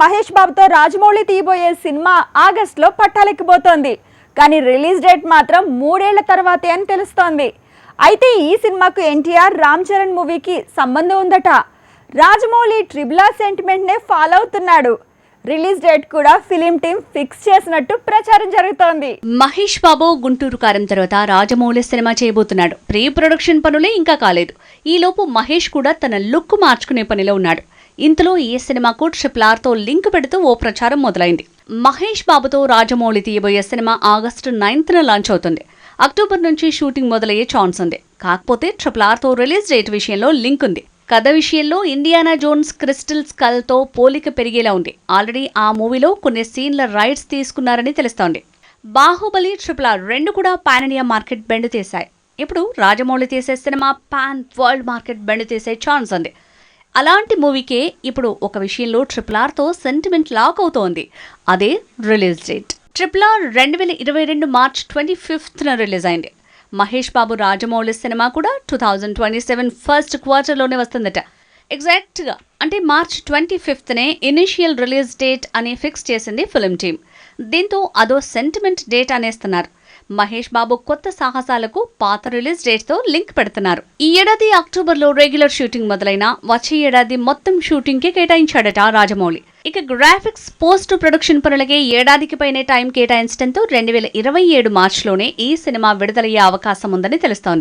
మహేష్ బాబుతో రాజమౌళి తీయబోయే సినిమా ఆగస్టులో పట్టాలెక్కిపోతోంది కానీ రిలీజ్ డేట్ మాత్రం మూడేళ్ళ తర్వాతే అని తెలుస్తోంది. అయితే ఈ సినిమాకు ఎన్టీఆర్ రామ్ చరణ్ మూవీకి సంబంధం ఉందట. రాజమౌళి ట్రిబులా సెంటిమెంట్నే ఫాలో అవుతున్నాడు. రిలీజ్ డేట్ కూడా ఫిలిం టీమ్ ఫిక్స్ చేసినట్టు ప్రచారం జరుగుతోంది. మహేష్ బాబు గుంటూరు కారం తర్వాత రాజమౌళి సినిమా చేయబోతున్నాడు. ప్రీ ప్రొడక్షన్ పనులే ఇంకా కాలేదు. ఈలోపు మహేష్ కూడా తన లుక్ మార్చుకునే పనిలో ఉన్నాడు. ఇంతలో ఈ సినిమాకు ట్రిపుల్ ఆర్తో లింక్ పెడుతూ ఓ ప్రచారం మొదలైంది. మహేష్ బాబుతో రాజమౌళి తీయబోయే సినిమా ఆగస్టు నైన్త్న లాంచ్ అవుతుంది. అక్టోబర్ నుంచి షూటింగ్ మొదలయ్యే ఛాన్స్ ఉంది. కాకపోతే ట్రిపుల్ ఆర్తో రిలీజ్ డేట్ విషయంలో లింక్ ఉంది. కథ విషయంలో ఇండియానా జోన్స్ క్రిస్టల్ స్కల్తో పోలిక పెరిగేలా ఉంది. ఆల్రెడీ ఆ మూవీలో కొన్ని సీన్ల రైట్స్ తీసుకున్నారని తెలుస్తోంది. బాహుబలి ట్రిపుల్ ఆర్ రెండు కూడా పాన్ ఇండియా మార్కెట్ బెండ్ తీశాయి. ఇప్పుడు రాజమౌళి తీసే cinema pan world market bend తీసే ఛాన్స్ ఉంది. అలాంటి మూవీకే ఇప్పుడు ఒక విషయంలో ట్రిపుల్ ఆర్తో సెంటిమెంట్ లాక్ అవుతోంది. అదే రిలీజ్ డేట్. ట్రిపుల్ ఆర్ రెండు వేల ఇరవై రెండు మార్చ్ ట్వంటీ ఫిఫ్త్న రిలీజ్ అయింది. మహేష్ బాబు రాజమౌళి సినిమా కూడా two thousand twenty seven first క్వార్టర్లోనే వస్తుందట. ఎగ్జాక్ట్గా అంటే మార్చ్ ట్వంటీ ఫిఫ్త్నే ఇనిషియల్ రిలీజ్ డేట్ అని ఫిక్స్ చేసింది ఫిలిం టీమ్. దీంతో అదో సెంటిమెంట్ డేట్ అనేస్తున్నారు. మహేష్ బాబు కొత్త సాహసాలకు పాత రిలీజ్ డేట్తో లింక్ పెడుతున్నారు. ఈ ఏడాది అక్టోబర్లో రెగ్యులర్ షూటింగ్ మొదలైన వచ్చే ఏడాది మొత్తం షూటింగ్కి కేటాయించాడట రాజమౌళి. ఇక గ్రాఫిక్స్ పోస్ట్ ప్రొడక్షన్ పనులకే ఏడాదికి పైనే టైం కేటాయించడంతో రెండు వేల ఇరవై ఏడు మార్చిలోనే ఈ సినిమా విడుదలయ్యే అవకాశం ఉందని తెలుస్తోంది.